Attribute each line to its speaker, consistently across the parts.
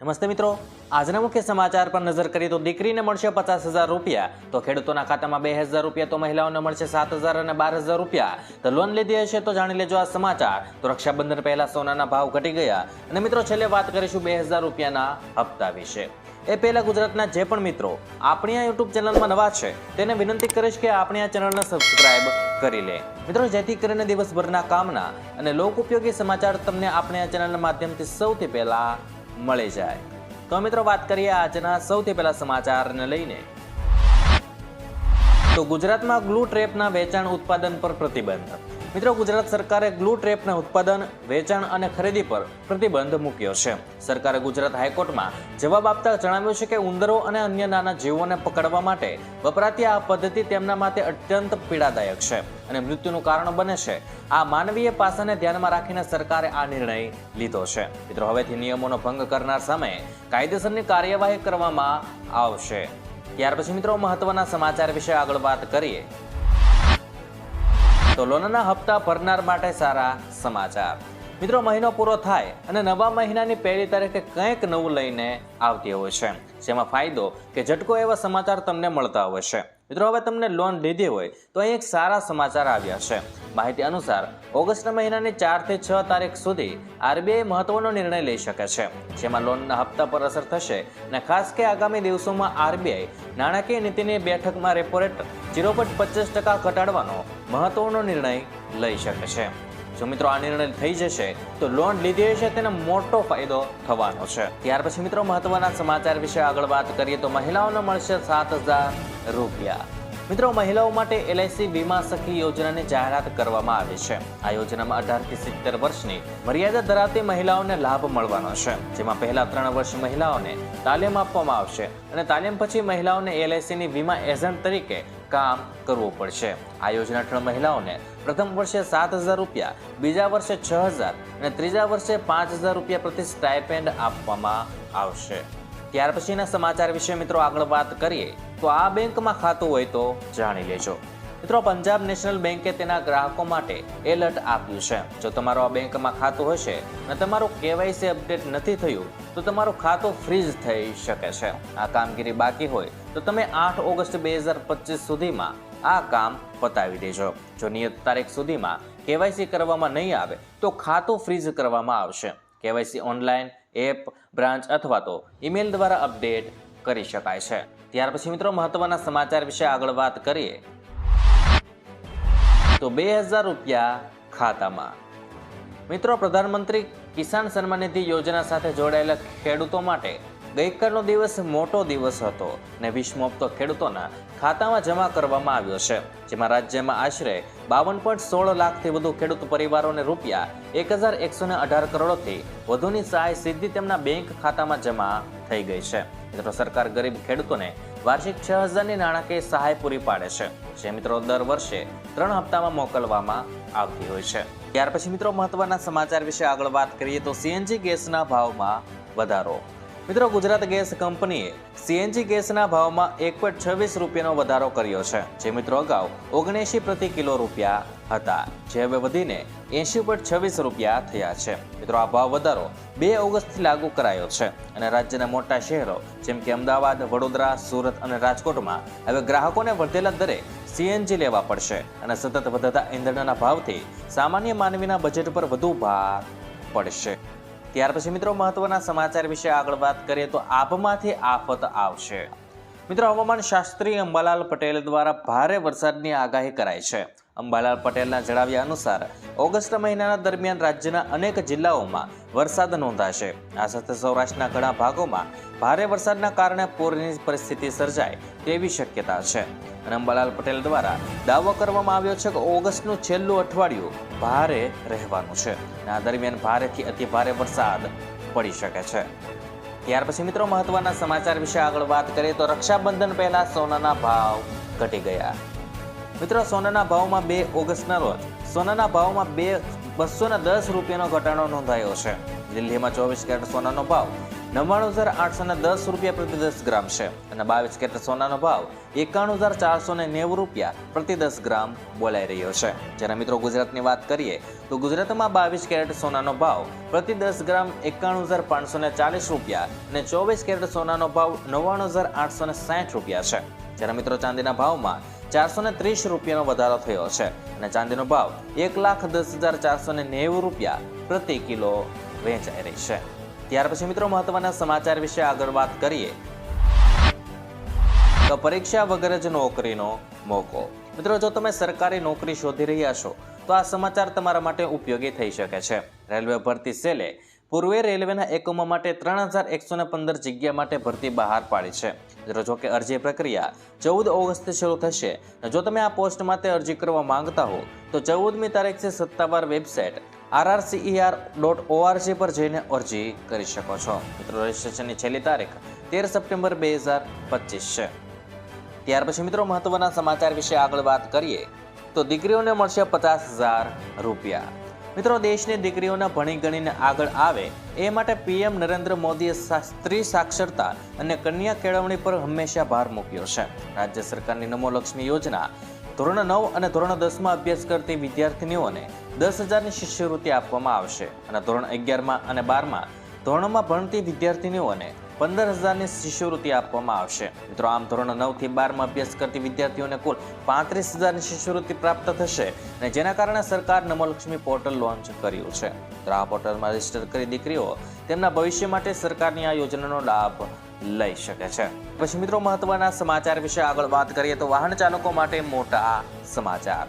Speaker 1: નમસ્તે મિત્રો. આજના મુખ્ય સમાચાર પર નજર કરીએ તો દીકરીને મળશે પચાસ હજાર રૂપિયા. તો ખેડૂતોના ખાતામાં બે હજાર રૂપિયા તો મહિલાઓને મળશે સાત હજાર અને બાર હજાર રૂપિયા. તો લોન લીધી હશે તો જાણી લેજો આ સમાચાર. તો રક્ષાબંધન પહેલા સોનાના ભાવ ઘટી ગયા. અને મિત્રો, છેલ્લે વાત કરીશું બે હજાર રૂપિયાના હપ્તા વિશે. એ પહેલા ગુજરાતના જે પણ મિત્રો આપણી આ યુટ્યુબ ચેનલમાં નવા છે, તેને વિનંતી કરીશ કે આપણી આ ચેનલને સબસ્ક્રાઇબ કરી લે. મિત્રો, જેથી કરીને દિવસભરના કામના અને લોક ઉપયોગી સમાચાર તમને આપણે આ ચેનલના માધ્યમથી સૌથી પહેલા મળી જાય. તો મિત્રો વાત કરીએ આજના સૌથી પહેલા સમાચારને લઈને. તો ગુજરાતમાં ગ્લુ ટ્રેપના વેચાણ ઉત્પાદન પર પ્રતિબંધ. મિત્રો, ગુજરાત સરકારે ગ્લુ ટ્રેપના ઉત્પાદન, વેચાણ અને ખરીદી પર પ્રતિબંધ મૂક્યો છે. સરકારે ગુજરાત હાઈકોર્ટમાં જવાબ આપતા જણાવ્યું છે કે ઉંદરો અને અન્ય નાના જીવોને પકડવા માટે વપરાતી આ પદ્ધતિ તેમના માટે અત્યંત પીડાદાયક છે અને મૃત્યુનું કારણ બને છે. આ માનવીય પાસાને ધ્યાનમાં રાખીને સરકારે આ નિર્ણય લીધો છે. મિત્રો, હવેથી નિયમોનો ભંગ કરનાર સામે કાયદેસરની કાર્યવાહી કરવામાં આવશે. ત્યાર પછી મિત્રો, મહત્વના સમાચાર વિશે આગળ વાત કરીએ. તો લોનના હપ્તા ભરનાર માટે સારા સમાચાર. મિત્રો, મહિનો પૂરો થાય અને નવા મહિનાની પહેલી તારીખે કંઈક નવું લઈને આવતી હોય છે. જેમાં ફાયદો કે ઝટકો એવા સમાચાર તમને મળતા હોય છે. મિત્રો, હવે તમને લોન લીધી હોય તો અહીં એક સારા સમાચાર આવ્યા છે. માહિતી અનુસાર, ઓગસ્ટ મહિનાની ચારથી છ તારીખ સુધી આરબીઆઈ મહત્વનો નિર્ણય લઈ શકે છે, જેમાં લોનના હપ્તા પર અસર થશે અને ખાસ કે આગામી દિવસોમાં આરબીઆઈ નાણાકીય નીતિની બેઠકમાં રેપો રેટ ઝીરો પોઈન્ટ પચીસ ટકા ઘટાડવાનો મહત્વનો નિર્ણય લઈ શકે છે. જો મિત્રો આ નિર્ણય થઈ જશે, તો લોન લીધી હશે તેને મોટો ફાયદો થવાનો છે. ત્યાર પછી મિત્રો મહત્વના સમાચાર વિશે આગળ વાત કરીએ તો મહિલાઓને મળશે સાત હજાર રૂપિયા. મિત્રો મહિલાઓ માટે એલઆઈસી વીમા સખી યોજનાની જાહેરાત કરવામાં આવી છે. આ યોજનામાં અઢારથી સિત્તેર વર્ષની મર્યાદા ધરાવતી મહિલાઓને લાભ મળવાનો છે. જેમાં પહેલા ત્રણ વર્ષ મહિલાઓને તાલીમ આપવામાં આવશે અને તાલીમ પછી મહિલાઓને એલઆઈસીની વીમા એજન્ટ તરીકે કામ કરવું પડશે. આ યોજના હેઠળ મહિલાઓને પ્રથમ વર્ષે સાત હજાર રૂપિયા, બીજા વર્ષે છ હજાર અને ત્રીજા વર્ષે પાંચ હજાર રૂપિયા પ્રતિ સ્ટાઇપેન્ડ આપવામાં આવશે. ત્યાર પછીના સમાચાર વિશે મિત્રો આગળ વાત કરીએ, તો આ બેંકમાં ખાતું હોય તો જાણી લેજો. મિત્રો, પંજાબ નેશનલ બેંકે તેના ગ્રાહકો માટે એલર્ટ આપ્યું છે. જો તમારો આ બેંકમાં ખાતું હશે અને તમારું કેવાયસી અપડેટ નથી થયું, તો તમારું ખાતું ફ્રીઝ થઈ શકે છે. આ કામગીરી બાકી હોય, તો તમે આઠ ઓગસ્ટ બે હજાર પચીસ સુધીમાં આ કામ પતાવી દેજો. જો નિયત તારીખ સુધીમાં કેવાયસી કરવામાં નહીં આવે, તો ખાતું ફ્રીઝ કરવામાં આવશે. કેવાયસી ઓનલાઈન, એપ, બ્રાન્ચ અથવા તો ઈમેલ દ્વારા અપડેટ કરી શકાય છે. ત્યાર પછી મિત્રો, મહત્વના સમાચાર વિશે આગળ વાત કરીએ. તો બે હજાર રૂપિયા ખાતામાં. મિત્રો, પ્રધાનમંત્રી કિસાન સન્માન નિધિ યોજના સાથે જોડાયેલા ખેડૂતો માટે ગઈકાલનો દિવસ મોટો દિવસ હતો અને વીસમો ખેડૂતોના ખાતામાં જમા કરવામાં આવ્યો છે, જેમાં રાજ્યમાં આશરે બાવન પોઈન્ટ સોળ લાખથી વધુ ખેડૂત પરિવારોને રૂપિયા એક હજાર એકસો ને અઢાર કરોડથી વધુની સહાય સીધી તેમના બેંક ખાતામાં જમા થઈ ગઈ છે. મિત્રો, સરકાર ગરીબ ખેડૂતોને વાર્ષિક છ હજારની નાણાકીય સહાય પૂરી પાડે છે. જે મિત્રો, દર વર્ષે ત્રણ હપ્તામાં મોકલવામાં આવતી હોય છે. ત્યાર પછી મિત્રો મહત્વના સમાચાર વિશે આગળ વાત કરીએ તો સીએનજી ગેસના ભાવમાં વધારો. મિત્રો ગુજરાત ગેસ કંપનીએ સીએનજી ગેસના ભાવમાં એક પોઈન્ટ છવ્વીસ રૂપિયાનો વધારો કર્યો છે. જે મિત્રો અગાઉ ઓગણએંશી પ્રતિ કિલો રૂપિયા હતા. જે હવે વધીને એંશી પોઈન્ટ છવ્વીસ રૂપિયા થયા છે. મિત્રો આ ભાવ વધારો બે ઓગસ્ટથી લાગુ કરાયો છે અને રાજ્યના મોટા શહેરો જેમ કે અમદાવાદ, વડોદરા, સુરત અને રાજકોટમાં હવે ગ્રાહકોને વધેલા દરે સીએનજી લેવા પડશે અને સતત વધતા ઈંધણના ભાવથી સામાન્ય માનવીના બજેટ પર વધુ ભાર પડશે. ત્યાર પછી મિત્રો મહત્વના સમાચાર વિશે આગળ વાત કરીએ તો આભમાંથી આફત આવશે. મિત્રો હવામાન શાસ્ત્રી અંબાલાલ પટેલ દ્વારા ભારે વરસાદની આગાહી કરાઈ છે. અંબાલાલ પટેલના જણાવ્યા અનુસાર, ઓગસ્ટ મહિનાના દરમિયાન રાજ્યના અનેક જિલ્લાઓમાં વરસાદ નોંધાશે. આ સાથે સૌરાષ્ટ્રના ઘણા ભાગોમાં ભારે વરસાદના કારણે પૂરની પરિસ્થિતિ સર્જાય તેવી શક્યતા છે. અને અંબાલાલ પટેલ દ્વારા દાવો કરવામાં આવ્યો છે કે ઓગસ્ટનું છેલ્લું અઠવાડિયું ભારે રહેવાનું છે. આ દરમિયાન ભારેથી અતિ ભારે વરસાદ પડી શકે છે. ત્યાર પછી મિત્રો મહત્વના સમાચાર વિશે આગળ વાત કરીએ તો રક્ષાબંધન પહેલા સોનાના ભાવ ઘટી ગયા. મિત્રો, સોનાના ભાવમાં બે ઓગસ્ટના રોજ. સોનાના ભાવમાં બે બસો ને દસ રૂપિયાનો ઘટાડો નોંધાયો છે. દિલ્હીમાં ચોવીસ કેરેટ સોનાનો ભાવ નવ્વાણું હજાર આઠસો ને દસ રૂપિયા પ્રતિ દસ ગ્રામ છે અને બાવીસ કેરેટ સોનાનો ભાવ એકાણું હજાર ચારસો ને નેવું રૂપિયા પ્રતિ દસ ગ્રામ બોલાઈ રહ્યો છે. જ્યારે મિત્રો ગુજરાતની વાત કરીએ, તો ગુજરાતમાં બાવીસ કેરેટ સોનાનો ભાવ પ્રતિ દસ ગ્રામ એકાણું હજાર પાંચસો ને ચાલીસ રૂપિયા અને ચોવીસ કેરેટ સોનાનો ભાવ નવ્વાણું હજાર આઠસો ને સાઠ રૂપિયા છે. જ્યારે મિત્રો ચાંદીના ભાવમાં ચારસો ને ત્રીસ રૂપિયાનો વધારો થયો છે અને ચાંદીનો ભાવ એક લાખ દસ હજાર ચારસો ને નેવું રૂપિયા પ્રતિ કિલો વેચાઈ રહી છે. ત્યાર પછી મિત્રો મહત્વના સમાચાર વિશે આગળ વાત કરીએ તો પરીક્ષા વગર જ નોકરીનો મોકો. મિત્રો, જો તમે સરકારી નોકરી શોધી રહ્યા છો, તો આ સમાચાર તમારા માટે ઉપયોગી થઈ શકે છે. રેલવે ભરતી સેલે પૂર્વે રેલવેના એકમો માટે ત્રણ હજાર એકસો પંદર જગ્યા માટે ભરતી બહાર પાડી છે. જો કે અરજી પ્રક્રિયા ચૌદ ઓગસ્ટથી શરૂ થશે. જો તમે આ પોસ્ટ માટે અરજી કરવા માંગતા હો, તો ચૌદમી તારીખથી સત્તાવાર વેબસાઇટ આરઆરસીઈઆર ડોટ ઓઆરજી પર જઈને અરજી કરી શકો છો. મિત્રો, રજિસ્ટ્રેશનની છેલ્લી તારીખ તેર સપ્ટેમ્બર બે હજાર પચીસ છે. ત્યાર પછી મિત્રો, મહત્વના સમાચાર વિશે આગળ વાત કરીએ, તો દીકરીઓને મળશે પચાસ હજાર રૂપિયા. મિત્રો, દેશની દીકરીઓના ભણી ગણીને આગળ આવે, એ માટે પીએમ નરેન્દ્ર મોદીએ સ્ત્રી સાક્ષરતા અને કન્યા કેળવણી પર હંમેશા ભાર મૂક્યો છે. રાજ્ય સરકારની નમોલક્ષ્મી યોજના ધોરણ નવ અને ધોરણ દસમાં અભ્યાસ કરતી વિદ્યાર્થીનીઓને દસ હજારની શિષ્યવૃત્તિ આપવામાં આવશે અને ધોરણ અગિયારમાં અને બારમાં ધોરણમાં ભણતી વિદ્યાર્થીનીઓને પંદર હજારની શિષ્યવૃત્તિ આપવામાં આવશે. મિત્રો, આમ ધોરણ નવથી બારમાં અભ્યાસ કરતી વિદ્યાર્થીઓને કુલ પાંત્રીસ હજારની શિષ્યવૃત્તિ પ્રાપ્ત થશે અને જેના કારણે સરકાર નમોલક્ષ્મી પોર્ટલ લોન્ચ કર્યું છે. તો આ પોર્ટલમાં રજિસ્ટર કરી દીકરીઓ તેમના ભવિષ્ય માટે સરકારની આ યોજનાનો લાભ લઈ શકે છે. પછી મિત્રો, મહત્વના સમાચાર વિશે આગળ વાત કરીએ તો વાહન ચાલકો માટે મોટા સમાચાર.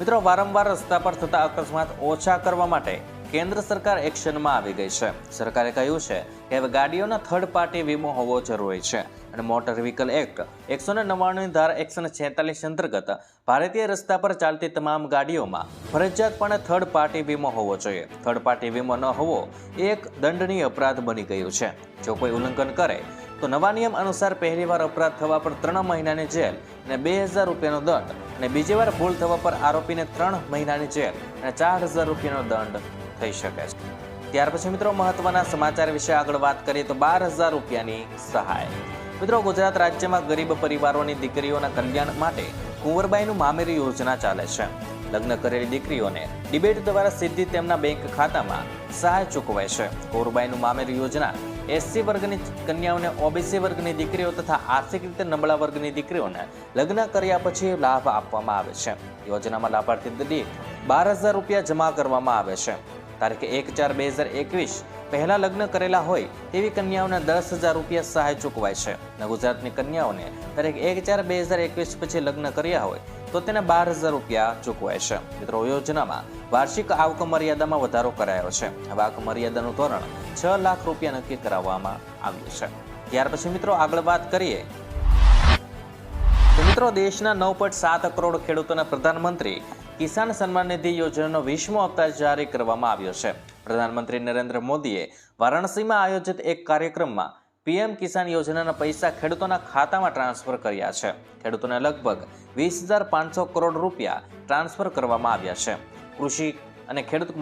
Speaker 1: મિત્રો, વારંવાર રસ્તા પર થતા અકસ્માત ઓછા કરવા માટે કેન્દ્ર સરકાર એક્શનમાં આવી ગઈ છે. સરકારે કહ્યું છે કે હવે ગાડીઓનો થર્ડ પાર્ટી વીમો હોવો જરૂરી છે અને મોટર વ્હીકલ એક્ટ એકસો ને નવ્વાણુંની ધારા એકસો ને છેતાલીસ અંતર્ગત ભારતીય રસ્તા પર ચાલતી તમામ ગાડીઓમાં ફરજિયાતપણે થર્ડ પાર્ટી વીમો હોવો જોઈએ. થર્ડ પાર્ટી વીમો ન હોવો એ એક દંડનીય અપરાધ બની ગયું છે. જો કોઈ ઉલ્લંઘન કરે, તો નવા નિયમ અનુસાર પહેલીવાર અપરાધ થવા પર ત્રણ મહિનાની જેલ અને બે હજાર રૂપિયાનો દંડ અને બીજી વાર ભૂલ થવા પર આરોપીને ત્રણ મહિનાની જેલ અને ચાર હજાર રૂપિયાનો દંડ થઈ શકે છે. ત્યાર પછી મિત્રો મહત્વના સમાચાર વિશે આગળ વાત કરીએ તો બાર હજાર રૂપિયાની સહાય. મિત્રો ગુજરાત રાજ્યમાં ગરીબ પરિવારોની દીકરીઓના કલ્યાણ માટે કુંવરબાઈનું મામેરી યોજના ચાલે છે. લગ્ન કરેલી દીકરીઓને ડિબેટ દ્વારા સીધી તેમના બેંક ખાતામાં સહાય ચૂકવાય છે. કુંવરબાઈનું મામેરી યોજના એસસી વર્ગની કન્યાઓને ઓબીસી વર્ગની દીકરીઓ તથા આર્થિક રીતે નબળા વર્ગની દીકરીઓને લગ્ન કર્યા પછી લાભ આપવામાં આવે છે. યોજનામાં લાભાર્થી દીઠ બાર હજાર રૂપિયા જમા કરવામાં આવે છે. તારીખે એક ચાર બે હજાર એકવીસ પહેલા લગ્ન કરેલા હોય તેવી કન્યાઓને દસ હજાર રૂપિયા સહાય ચૂકવાય છે. અને ગુજરાતની કન્યાઓને તારીખ એક ચાર બે હજાર એકવીસ પછી લગ્ન કર્યા હોય તો તેને બાર હજાર રૂપિયા ચૂકવાય છે. મિત્રો, યોજનામાં વાર્ષિક આવક મર્યાદામાં વધારો કરાયો છે. આવક મર્યાદાનું ધોરણ છ લાખ રૂપિયા નક્કી કરાવવામાં આવ્યું છે. ત્યાર પછી મિત્રો, આગળ વાત કરીએ. મિત્રો, દેશના નવ પોઈન્ટ સાત કરોડ ખેડૂતોના પ્રધાનમંત્રી કિસાન સન્માન નિધિ યોજનાનો વીસમો હપ્તા જારી કરવામાં આવ્યો છે. પ્રધાનમંત્રી નરેન્દ્ર મોદીએ વારાણસીમાં આયોજિત એક કાર્યક્રમમાં પીએમ કિસાન યોજનાના પૈસા ખેડૂતોના ખાતામાં ટ્રાન્સફર કર્યા છે. ખેડૂતોને લગભગ વીસ હજાર પાંચસો કરોડ રૂપિયા ટ્રાન્સફર કરવામાં આવ્યા છે. કૃષિ અને ખેડૂત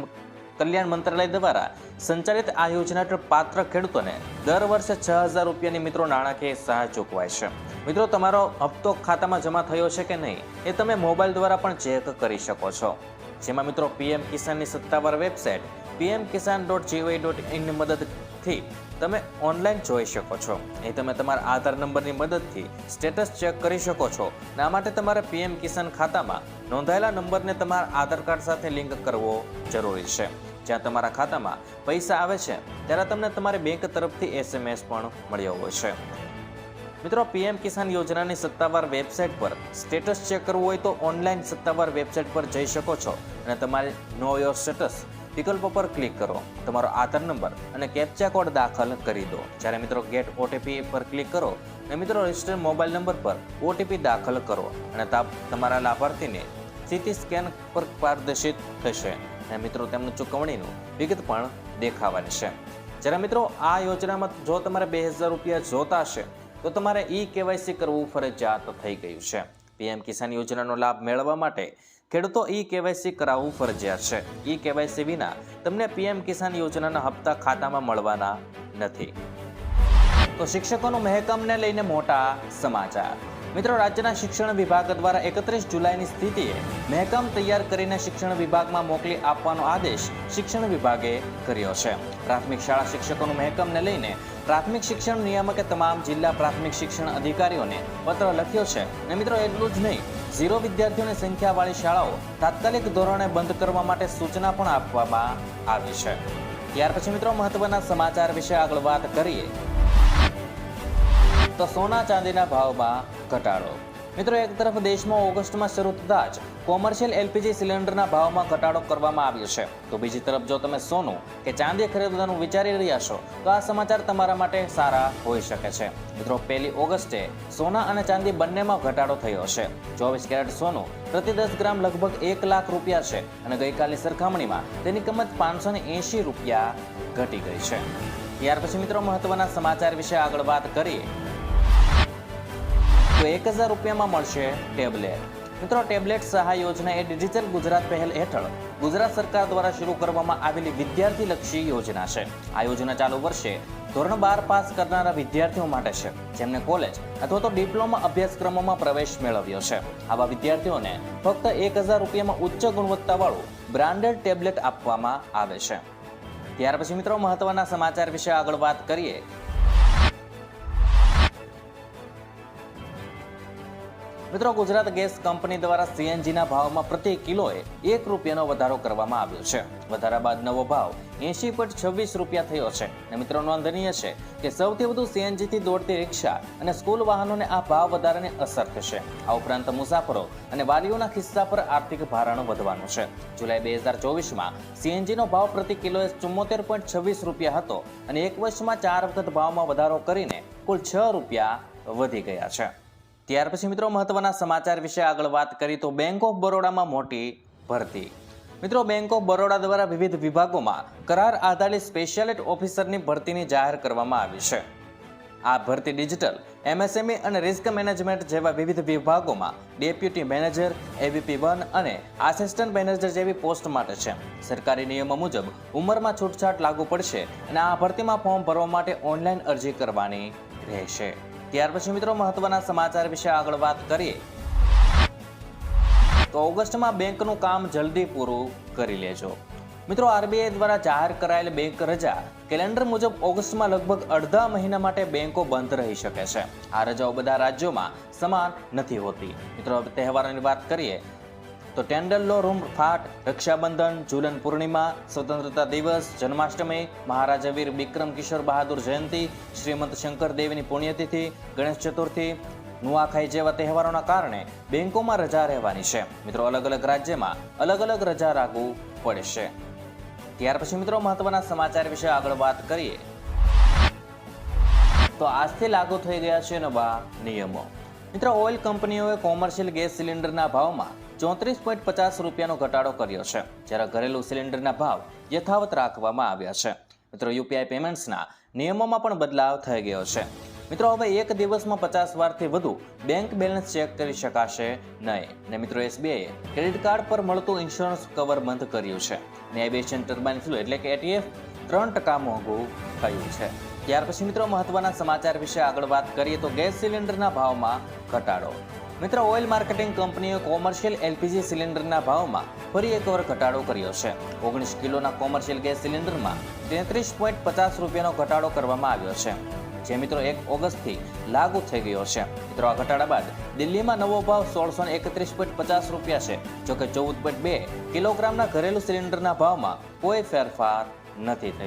Speaker 1: કલ્યાણ મંત્રાલય દ્વારા સંચાલિત આ યોજના હેઠળ પાત્ર ખેડૂતોને દર વર્ષે છ હજાર રૂપિયાની મિત્રો નાણાકીય સહાય ચૂકવાય છે. મિત્રો, તમારો હપ્તો ખાતામાં જમા થયો છે કે નહીં એ તમે મોબાઈલ દ્વારા પણ ચેક કરી શકો છો. જેમાં મિત્રો, પીએમ કિસાનની સત્તાવાર website PM Kisan dot GOI dot ઇનની મદદથી તમે ઓનલાઈન જોઈ શકો છો. અહીં તમે તમારા આધાર નંબરની મદદથી સ્ટેટસ ચેક કરી શકો છો. અને આ માટે તમારે પીએમ કિસાન ખાતામાં નોંધાયેલા નંબરને તમારા આધાર કાર્ડ સાથે લિંક કરવો જરૂરી છે. જ્યાં તમારા ખાતામાં પૈસા આવે છે, ત્યારે તમને તમારી બેંક તરફથી એસએમએસ પણ મળ્યો હોય છે. મિત્રો, પીએમ કિસાન યોજનાની સત્તાવાર વેબસાઇટ પર સ્ટેટસ ચેક કરવું હોય તો ઓનલાઈન સત્તાવાર વેબસાઇટ પર જઈ શકો છો અને તમારે નો યોર સ્ટેટસ વિકલ્પ પર ક્લિક કરો. તમારો આધાર નંબર અને કેપ્ચા કોડ દાખલ કરી દો. જ્યારે મિત્રો ગેટ ઓટીપી પર ક્લિક કરો, અને મિત્રો રજિસ્ટર મોબાઈલ નંબર પર ઓટીપી દાખલ કરો અને તમારા લાભાર્થીને સીટી સ્કેન પર પારદર્શિત થશે. અને મિત્રો તેમનું ચૂકવણીનું વિગત પણ દેખાવાની છે. જ્યારે મિત્રો આ યોજનામાં જો તમારે બે હજાર રૂપિયા જોતા હશે, તો તમારે ઈ કેવાયસી કરવું ફરજિયાત થઈ ગયું છે. પીએમ કિસાન યોજનાનો લાભ મેળવવા માટે ખેડૂતો ઈ કેવાયસી કરાવવું ફરજિયાત છે. ઈ કેવાયસી વિના તમને પીએમ કિસાન યોજનાના હપ્તા ખાતામાં મળવાના નથી. તો શિક્ષકોનું મહેકમને લઈને મોટા સમાચાર. મિત્રો, રાજ્યના શિક્ષણ વિભાગ દ્વારા એકત્રીસ જુલાઈની સ્થિતિએ મહેકમ તૈયાર કરીને શિક્ષણ વિભાગમાં મોકલી આપવાનો આદેશ શિક્ષણ વિભાગે કર્યો છે. પ્રાથમિક શાળા શિક્ષકોનું મહેકમને લઈને પ્રાથમિક શિક્ષણ નિયામકે તમામ જિલ્લા પ્રાથમિક શિક્ષણ અધિકારીઓને પત્ર લખ્યો છે. અને મિત્રો, એટલું જ નહીં ઝીરો વિદ્યાર્થીઓની સંખ્યાવાળી શાળાઓ તાત્કાલિક ધોરણે બંધ કરવા માટે સૂચના પણ આપવામાં આવી છે. ત્યાર પછી મિત્રો મહત્વના સમાચાર વિશે આગળ વાત કરીએ. તો સોના ચાંદીના ભાવમાં ઘટાડો. મિત્રો, એક તરફ દેશમાં ઓગસ્ટમાં શરૂ થતા જ કોમર્શિયલ એલપીજી સિલિન્ડરના ભાવમાં ઘટાડો કરવામાં આવ્યો છે. તો બીજી તરફ જો તમે સોનું કે ચાંદી ખરીદવાનું વિચારી રહ્યા છો, તો આ સમાચાર તમારા માટે સારા હોઈ શકે છે. મિત્રો, પહેલી ઓગસ્ટે સોના અને ચાંદી બંનેમાં ઘટાડો થયો છે. ચોવીસ કેરેટ સોનું પ્રતિ દસ ગ્રામ લગભગ એક લાખ રૂપિયા છે અને ગઈકાલની સરખામણીમાં તેની કિંમત પાંચસો રૂપિયા ઘટી ગઈ છે. ત્યાર પછી મિત્રો, મહત્વના સમાચાર વિશે આગળ વાત કરીએ. તો એક હજાર રૂપિયામાં મળશે ટેબ્લેટ. મિત્રો, ટેબ્લેટ સહાય યોજના એ ડિજિટલ ગુજરાત પહેલ હેઠળ ગુજરાત સરકાર દ્વારા શરૂ કરવામાં આવેલી વિદ્યાર્થીલક્ષી યોજના છે. આ યોજના ચાલુ વર્ષે ધોરણ બાર પાસ કરનારા વિદ્યાર્થીઓ માટે છે. જેમને કોલેજ અથવા તો ડિપ્લોમા અભ્યાસક્રમોમાં પ્રવેશ મેળવ્યો છે. આવા વિદ્યાર્થીઓને ફક્ત એક હજાર રૂપિયામાં ઉચ્ચ ગુણવત્તાવાળું બ્રાન્ડેડ ટેબ્લેટ આપવામાં આવે છે. ત્યાર પછી મિત્રો, મહત્વના સમાચાર વિશે આગળ વાત કરીએ. મિત્રો, ગુજરાત ગેસ કંપની દ્વારા સીએનજીના ભાવમાં પ્રતિ કિલોએ એક રૂપિયાનો વધારો કરવામાં આવ્યો છે. વધારા બાદ નવો ભાવ એંશી પોઈન્ટ છવ્વીસ રૂપિયા થયો છે. અને મિત્રો, નોંધનીય છે કે સૌથી વધુ સીએનજીથી દોડતી રિક્ષા અને સ્કૂલ વાહનોને આ ભાવ વધારાને અસર થશે. આ ઉપરાંત મુસાફરો અને વાલીઓના ખિસ્સા પર આર્થિક ભારણ વધવાનું છે. જુલાઈ બે હજાર ચોવીસમાં સીએનજીનો ભાવ પ્રતિ કિલોએ ચુમ્મોતેર પોઈન્ટ છવ્વીસ રૂપિયા હતો અને એક વર્ષમાં ચાર વખત ભાવમાં વધારો કરીને કુલ છ રૂપિયા વધી ગયા છે. ત્યાર પછી મિત્રો મહત્વના સમાચાર વિશે આગળ વાત કરી તો બેંક ઓફ બરોડામાં મોટી ભરતી. મિત્રો બેંક ઓફ બરોડા દ્વારા વિવિધ વિભાગોમાં કરાર આધારિત સ્પેશિયાલિટ ઓફિસરની ભરતીની જાહેર કરવામાં આવી છે. આ ભરતી ડિજિટલ એમએસએમઈ અને રિસ્ક મેનેજમેન્ટ જેવા વિવિધ વિભાગોમાં ડેપ્યુટી મેનેજર એવીપી વન અને આસિસ્ટન્ટ મેનેજર જેવી પોસ્ટ માટે છે. સરકારી નિયમો મુજબ ઉંમરમાં છૂટછાટ લાગુ પડશે અને આ ભરતીમાં ફોર્મ ભરવા માટે ઓનલાઈન અરજી કરવાની રહેશે. ત્યાર પછી મિત્રો મહત્વના સમાચાર વિશે આગળ વાત કરીએ. તો ઓગસ્ટમાં બેંકનું કામ જલ્દી પૂરું કરી લેજો. મિત્રો આરબીઆઈ દ્વારા જાહેર કરાયેલ બેંક રજા કેલેન્ડર મુજબ ઓગસ્ટમાં લગભગ અડધા મહિના માટે બેંકો બંધ રહી શકે છે. આ રજાઓ બધા રાજ્યોમાં સમાન નથી હોતી. મિત્રો તહેવારોની વાત કરીએ તો ટેન્ડલ રૂમ ફાટ, રક્ષાબંધન ઝુલન પૂર્ણિમા, સ્વતંત્રતા દિવસ, જન્માષ્ટમી મહારાજા વીર બિક્રમ કિશોર બહાદુર જયંતિ, શ્રીમંત શંકર દેવીની પુણ્યતિથિ, ગણેશ ચતુર્થી, નુઆખાઈ જેવા તહેવારોના કારણે બેંકોમાં રજા રહેવાની છે. મિત્રો, અલગ અલગ રાજ્યમાં અલગ અલગ રજા લાગુ પડશે ત્યાર પછી મિત્રો, મહત્વના સમાચાર વિશે આગળ વાત કરીએ. તો આજથી લાગુ થઈ ગયા છે નવા નિયમો. મિત્રો, ઓઇલ કંપનીઓએ કોમર્શિયલ ગેસ સિલિન્ડરના ભાવમાં ચોત્રીસ પોઈન્ટ પચાસ રૂપિયાનો ઘટાડો કર્યો છે, જ્યારે ઘરેલું સિલિન્ડરના ભાવ યથાવત રાખવામાં આવ્યા છે. મિત્રો યુપીઆઈ પેમેન્ટ્સના નિયમોમાં પણ બદલાવ થઈ ગયો છે. મિત્રો, હવે એક દિવસમાં પચાસ વારથી વધુ બેંક બેલેન્સ ચેક કરી શકાશે નહીં. ને મિત્રો એસબીઆઈએ ક્રેડિટ કાર્ડ પર મળતું ઇન્સ્યોરન્સ કવર બંધ કર્યું છે. ને એવિએશન ટર્બાઇન ફ્લુ એટલે કે એટીએફ ત્રણ ટકા મોંઘું થયું છે. ત્યાર પછી મિત્રો મહત્વના સમાચાર વિશે આગળ વાત કરીએ તો ગેસ સિલિન્ડરના ભાવમાં ઘટાડો. મિત્રો, ઓઇલ માર્કેટિંગ કંપનીએ કોમર્શિયલ એલપીજી સિલિન્ડરના ભાવમાં ફરી એકવાર ઘટાડો કર્યો છે. ઓગણીસ કિલોના કોમર્શિયલ ગેસ સિલિન્ડરમાં તેત્રીસ પોઈન્ટ પચાસ રૂપિયાનો ઘટાડો કરવામાં આવ્યો છે. જે મિત્રો એક ઓગસ્ટથી લાગુ થઈ ગયો છે. મિત્રો, આ ઘટાડા બાદ દિલ્હીમાં નવો ભાવ સોળસો એકત્રીસ પોઈન્ટ પચાસ રૂપિયા છે, જોકે ચૌદ પોઈન્ટ બે કિલોગ્રામના ઘરેલું સિલિન્ડરના ભાવમાં કોઈ ફેરફાર નથી થયો.